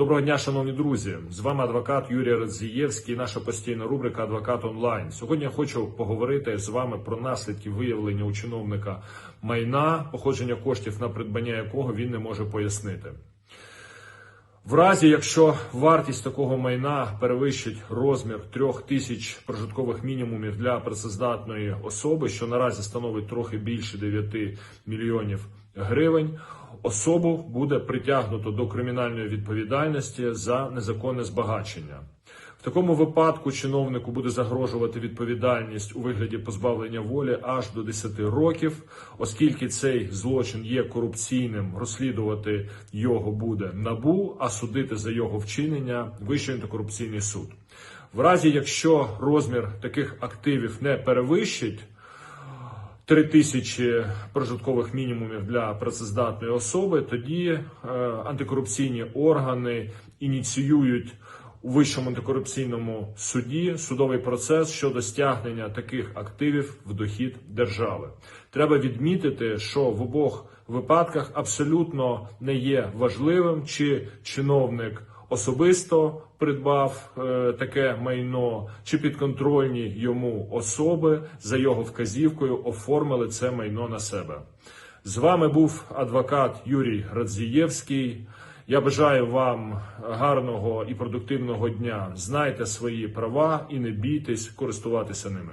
Доброго дня, шановні друзі. З вами адвокат Юрій Радзієвський, наша постійна рубрика Адвокат онлайн. Сьогодні я хочу поговорити з вами про наслідки виявлення у чиновника майна, походження коштів на придбання якого він не може пояснити. В разі, якщо вартість такого майна перевищить розмір трьох тисяч прожиткових мінімумів для працездатної особи, що наразі становить трохи більше 9 мільйонів гривень, особу буде притягнуто до кримінальної відповідальності за незаконне збагачення. В такому випадку чиновнику буде загрожувати відповідальність у вигляді позбавлення волі аж до 10 років, оскільки цей злочин є корупційним, розслідувати його буде набу, а судити за його вчинення Вищий антикорупційний суд. В разі, якщо розмір таких активів не перевищить 3 тисячі прожиткових мінімумів для працездатної особи, тоді е, антикорупційні органи ініціюють у Вищому антикорупційному суді судовий процес щодо стягнення таких активів в дохід держави. Треба відмітити, що в обох випадках абсолютно не є важливим, чи чиновник особисто придбав е, таке майно, чи підконтрольні йому особи за його вказівкою оформили це майно на себе. З вами був адвокат Юрій Радзієвський. Я бажаю вам гарного і продуктивного дня. Знайте свої права і не бійтесь користуватися ними.